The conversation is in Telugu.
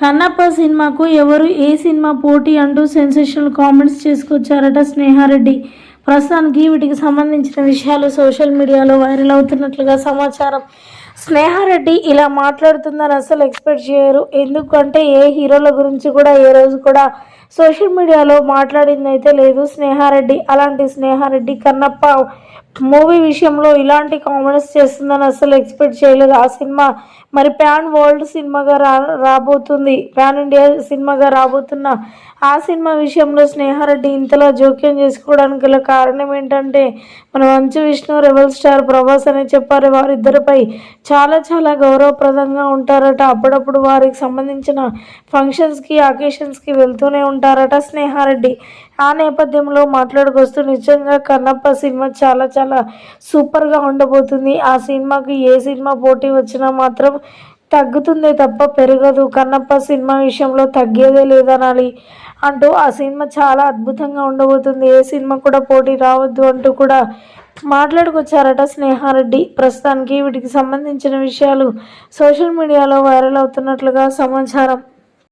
కన్నప్ప సినిమాకు ఎవరు ఏ సినిమా పోటీ అంటూ సెన్సేషనల్ కామెంట్స్ చేసుకొచ్చారట స్నేహారెడ్డి. ప్రస్తుతానికి వీటికి సంబంధించిన విషయాలు సోషల్ మీడియాలో వైరల్ అవుతున్నట్లుగా సమాచారం. స్నేహారెడ్డి ఇలా మాట్లాడుతుందని అసలు ఎక్స్పెక్ట్ చేయరు. ఎందుకంటే ఏ హీరోల గురించి కూడా ఏ రోజు కూడా సోషల్ మీడియాలో మాట్లాడింది అయితే లేదు. స్నేహారెడ్డి అలాంటి స్నేహారెడ్డి కన్నప్ప మూవీ విషయంలో ఇలాంటి కామెంట్స్ చేస్తుందని అసలు ఎక్స్పెక్ట్ చేయలేదు. ఆ సినిమా మరి ప్యాన్ వరల్డ్ సినిమాగా రా రాబోతుంది. ప్యాన్ ఇండియా సినిమాగా రాబోతున్న ఆ సినిమా విషయంలో స్నేహారెడ్డి ఇంతలా జోక్యం చేసుకోవడానికి గల కారణం ఏంటంటే మన మంచు విష్ణు రెబల్ స్టార్ ప్రభాస్ అని చెప్పారు. వారిద్దరిపై చాలా చాలా గౌరవప్రదంగా ఉంటారట. అప్పుడప్పుడు వారికి సంబంధించిన ఫంక్షన్స్కి అకేషన్స్కి వెళ్తూనే ఉంటారట స్నేహారెడ్డి. ఆ నేపథ్యంలో మాట్లాడుకొస్తూ నిజంగా కన్నప్ప సినిమా చాలా చాలా సూపర్గా ఉండబోతుంది. ఆ సినిమాకి ఏ సినిమా పోటీ వచ్చినా మాత్రం తగ్గుతుందే తప్ప పెరగదు. కన్నప్ప సినిమా విషయంలో తగ్గేదే లేదనాలి అంటూ ఆ సినిమా చాలా అద్భుతంగా ఉండబోతుంది. ఏ సినిమా కూడా పోటీ రావద్దు అంటూ కూడా మాట్లాడుకొచ్చారట స్నేహారెడ్డి. ప్రస్తుతానికి వీటికి సంబంధించిన విషయాలు సోషల్ మీడియాలో వైరల్ అవుతున్నట్లుగా సమాచారం.